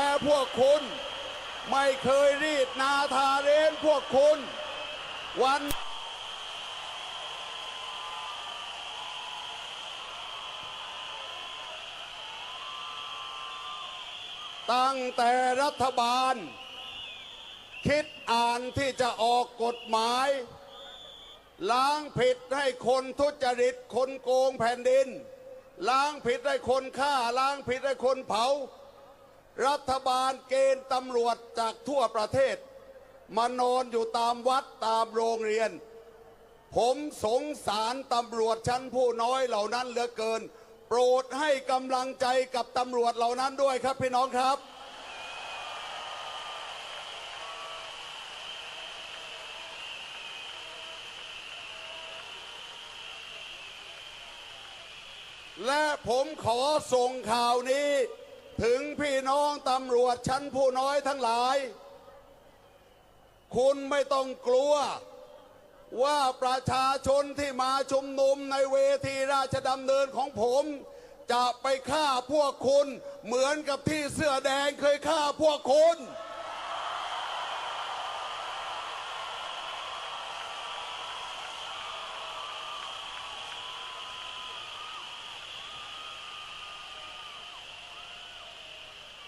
แต่พวกคุณ ไม่เคยรีดนาทาเรนพวกคุณ วันตั้งแต่รัฐบาล คิดอ่านที่จะออกกฎหมาย ล้างผิดให้คนทุจริตคนโกงแผ่นดิน ล้างผิดให้คนฆ่า ล้างผิดให้คนเผา รัฐบาลเกณฑ์ตำรวจจากทั่วประเทศ มานอนอยู่ตามวัดตามโรงเรียน ผมสงสารตำรวจชั้นผู้น้อยเหล่านั้นเหลือเกิน โปรดให้กำลังใจกับตำรวจเหล่านั้นด้วยครับพี่น้องครับและผมขอส่งข่าวนี้ ถึงพี่น้องตำรวจชั้นผู้น้อยทั้งหลาย คุณไม่ต้องกลัว ว่าประชาชนที่มาชุมนุมในเวทีราชดำเนินของผม จะไปฆ่าพวกคุณ เหมือนกับที่เสื้อแดงเคยฆ่าพวกคุณ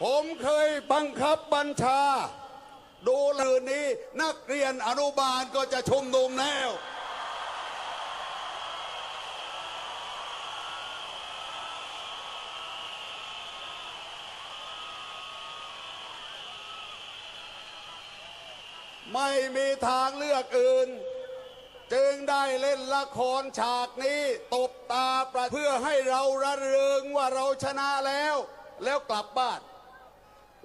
ผมเคยบังคับบัญชา ดูลืนนี้นักเรียนอนุบาลก็จะชุมนุมแล้ว ไม่มีทางเลือกอื่น จึงได้เล่นละครฉากนี้ ตบตาประเพื่อให้เราระเริงว่าเราชนะแล้ว แล้วกลับบ้าน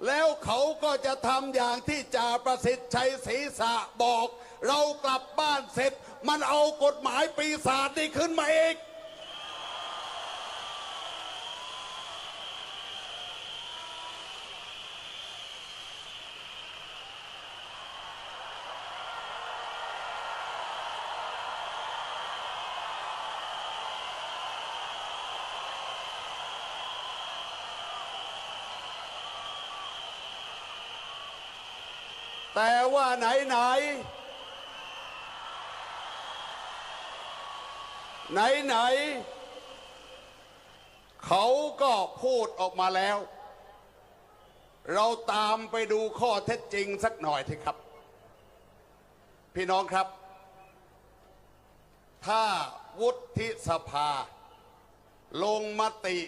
แล้วเขาก็จะทำอย่างที่จ่าประสิทธิ์ชัยศรีษะบอก เรากลับบ้านเสร็จ มันเอากฎหมายปีศาจนี่ขึ้นมาอีก แต่ว่าไหนไหน ไหนไหน เขาก็พูดออกมาแล้ว เราตามไปดูข้อเท็จจริงสักหน่อยเถอะครับ พี่น้องครับ ถ้าวุฒิสภา ลงมติ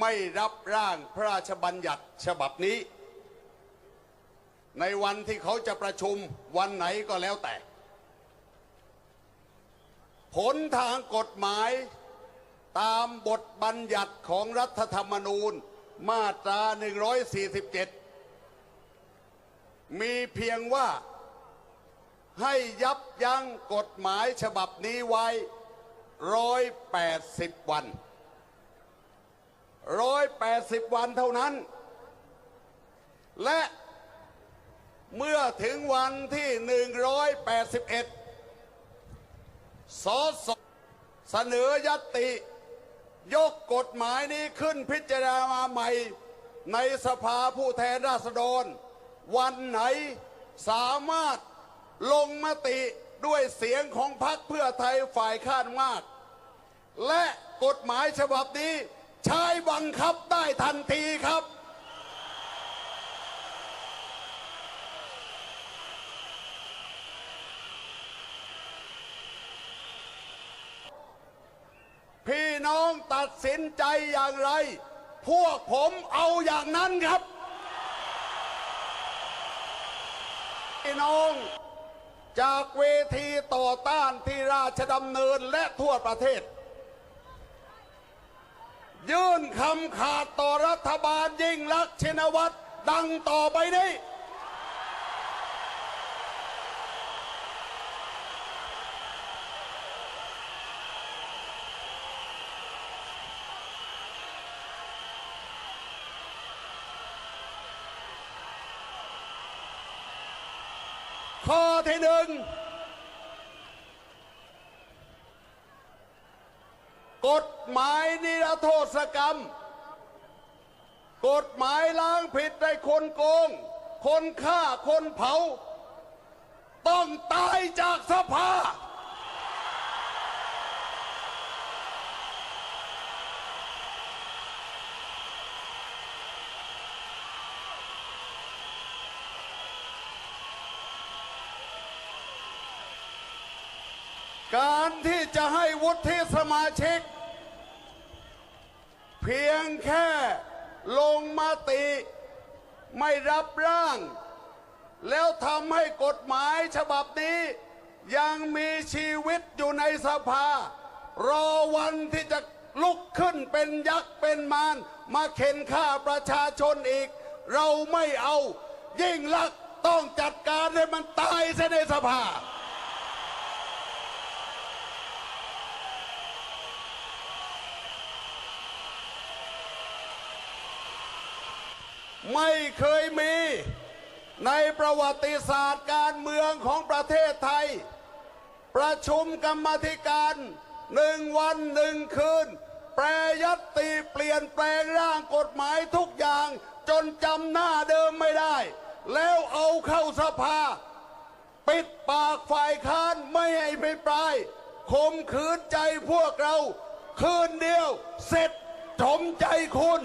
ไม่รับร่างพระราชบัญญัติฉบับนี้ ในวันที่เขาจะประชุมวันไหนก็แล้วแต่ ผลทางกฎหมายตามบทบัญญัติของรัฐธรรมนูญมาตรา 147 มีเพียงว่าให้ยับยั้งกฎหมายฉบับนี้ไว้ 180 วัน 180 วันเท่านั้น และ เมื่อถึงวันที่ 181 สสเสนอยติ ยกกฎหมายนี้ขึ้นพิจารณามาใหม่ ในสภาผู้แทนราษฎร วันไหนสามารถลงมติด้วยเสียงของพรรคเพื่อไทยฝ่ายข้างมาก และกฎหมายฉบับนี้ใช้บังคับได้ทันทีครับ พี่ น้องตัดสินใจอย่างไร พวกผมเอาอย่างนั้นครับพี่น้องจากเวทีต่อต้านที่ราชดำเนินและทั่วประเทศ ยื่นคำขาดต่อรัฐบาลยิ่งลักษณ์ชินวัตรดังต่อไปนี้ ข้อที่หนึ่งกฎหมายนิรโทษกรรม กฎหมายล้างผิดในคนโกง คนฆ่าคนเผา ต้องตายจากสภา การที่จะให้วุฒิสมาชิก เพียงแค่ลงมติไม่รับร่าง แล้วทำให้กฎหมายฉบับนี้ ยังมีชีวิตอยู่ในสภา รอวันที่จะลุกขึ้นเป็นยักษ์เป็นมารมาเข็นฆ่าประชาชนอีก เราไม่เอายิ่งลักต้องจัดการให้มันตายซะในสภา ไม่เคยมีในประวัติศาสตร์การเมืองของประเทศไทย ประชุมกรรมธิการหนึ่งวันหนึ่งคืน แปรยัตติเปลี่ยนแปลงร่างกฎหมายทุกอย่าง จนจำหน้าเดิมไม่ได้ แล้วเอาเข้าสภา ปิดปากฝ่ายค้านไม่ให้ไปปลายข่มขืนใจพวกเรา คืนเดียวเสร็จถมใจคุณ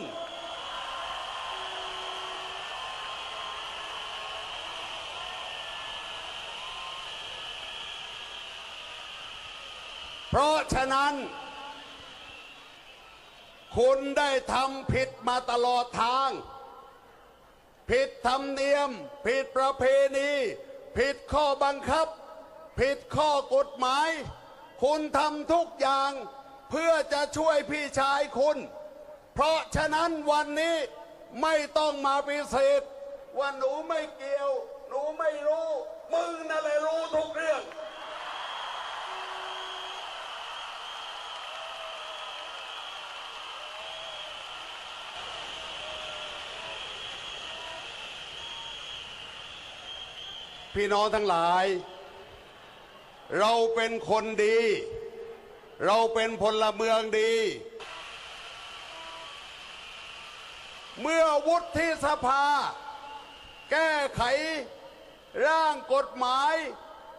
เพราะฉะนั้น คุณได้ทำผิดมาตลอดทาง ผิดธรรมเนียม ผิดประเพณี ผิดข้อบังคับ ผิดข้อกฎหมาย คุณทำทุกอย่างเพื่อจะช่วยพี่ชายคุณ เพราะฉะนั้นวันนี้ไม่ต้องมาพิเศษว่าหนูไม่เกี่ยว หนูไม่รู้ มึงนั่นแหละรู้ทุกเรื่อง พี่น้องทั้งหลาย เราเป็นคนดี เราเป็นพลเมืองดี เมื่อวุฒิสภา แก้ไขร่างกฎหมาย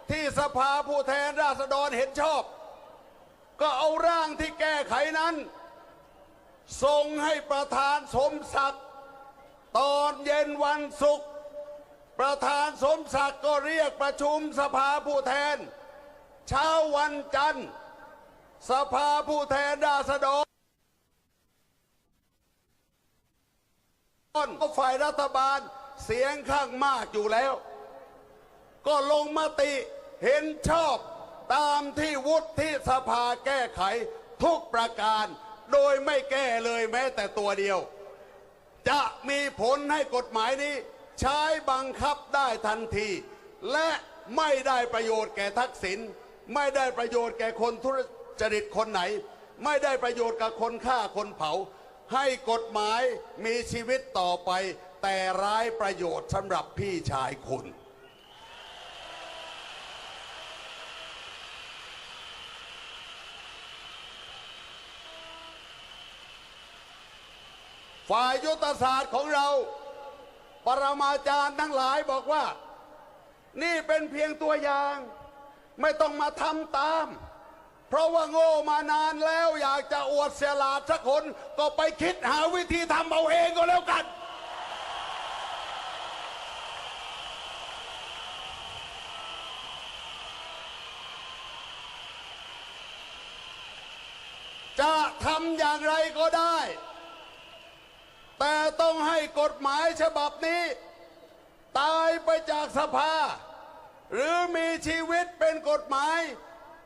ที่สภาผู้แทนราษฎรเห็นชอบ ก็เอาร่างที่แก้ไขนั้นส่งให้ประธานสมศักดิ์ตอนเย็นวันศุกร์ ประธานสมศักดิ์ก็เรียกประชุมสภาผู้แทน เช้าวันจันทร์ สภาผู้แทนราษฎรก็ฝ่ายรัฐบาลเสียงข้างมากอยู่แล้ว ก็ลงมติเห็นชอบตามที่วุฒิสภาแก้ไขทุกประการ โดยไม่แก้เลยแม้แต่ตัวเดียว จะมีผลให้กฎหมายนี้ ใช้บังคับได้ทันที และไม่ได้ประโยชน์แก่ทักษิณไม่ได้ประโยชน์แก่คนทุจริตคนไหน ไม่ได้ประโยชน์กับคนฆ่าคนเผา ให้กฎหมายมีชีวิตต่อไป แต่ร้ายประโยชน์สำหรับพี่ชายคุณ ฝ่ายยุทธศาสตร์ของเรา ปรมาจารย์ทั้งหลายบอกว่า นี่เป็นเพียงตัวอย่าง ไม่ต้องมาทำตาม เพราะว่าโง่มานานแล้วอยากจะอวดเสียลาดสักคนก็ไปคิดหาวิธีทำเอาเองก็แล้วกัน จะทำอย่างไรก็ได้ แต่ต้องให้กฎหมายฉบับนี้ ตายไปจากสภา หรือมีชีวิตเป็นกฎหมาย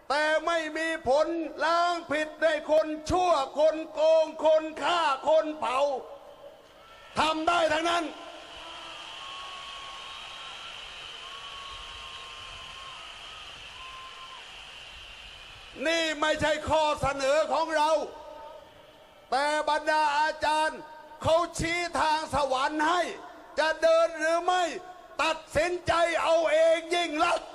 แต่ไม่มีผลล้างผิดในคนชั่วคนโกงคนฆ่าคนเผาทำได้ทั้งนั้น นี่ไม่ใช่ข้อเสนอของเรา แต่บรรดาอาจารย์ เขาชี้ทางสวรรค์ให้ จะเดินหรือไม่ ตัดสินใจเอาเองยิ่งลักษณ์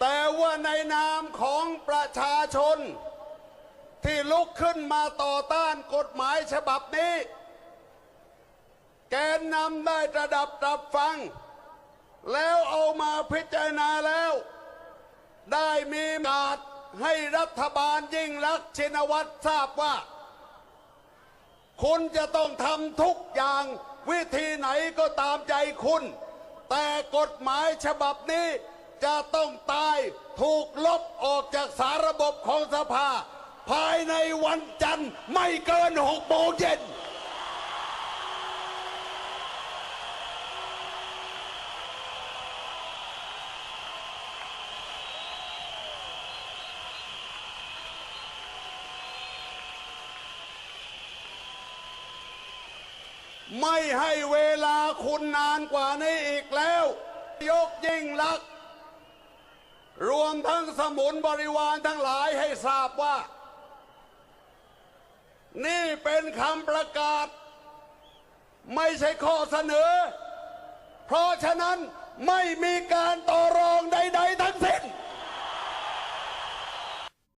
แต่ว่าในนามของประชาชน ที่ลุกขึ้นมาต่อต้านกฎหมายฉบับนี้ แกนนำได้ระดับรับฟัง แล้วเอามาพิจารณาแล้ว ได้มีมาดให้รัฐบาลยิ่งรักชินวัตรทราบว่า คุณจะต้องทำทุกอย่างวิธีไหนก็ตามใจคุณ แต่กฎหมายฉบับนี้จะต้องตายถูกลบออกจากสาระบบของสภา ภายในวันจันทร์ไม่เกินหกโมงเย็น ไม่ให้เวลาคุณนานกว่านี้อีกแล้ว ยกยิ่งลักษณ์รวมทั้งสมุนบริวารทั้งหลายให้ทราบว่า นี่เป็นคำประกาศ ไม่ใช่ข้อเสนอ เพราะฉะนั้นไม่มีการต่อรองใด ๆ ทั้งสิ้น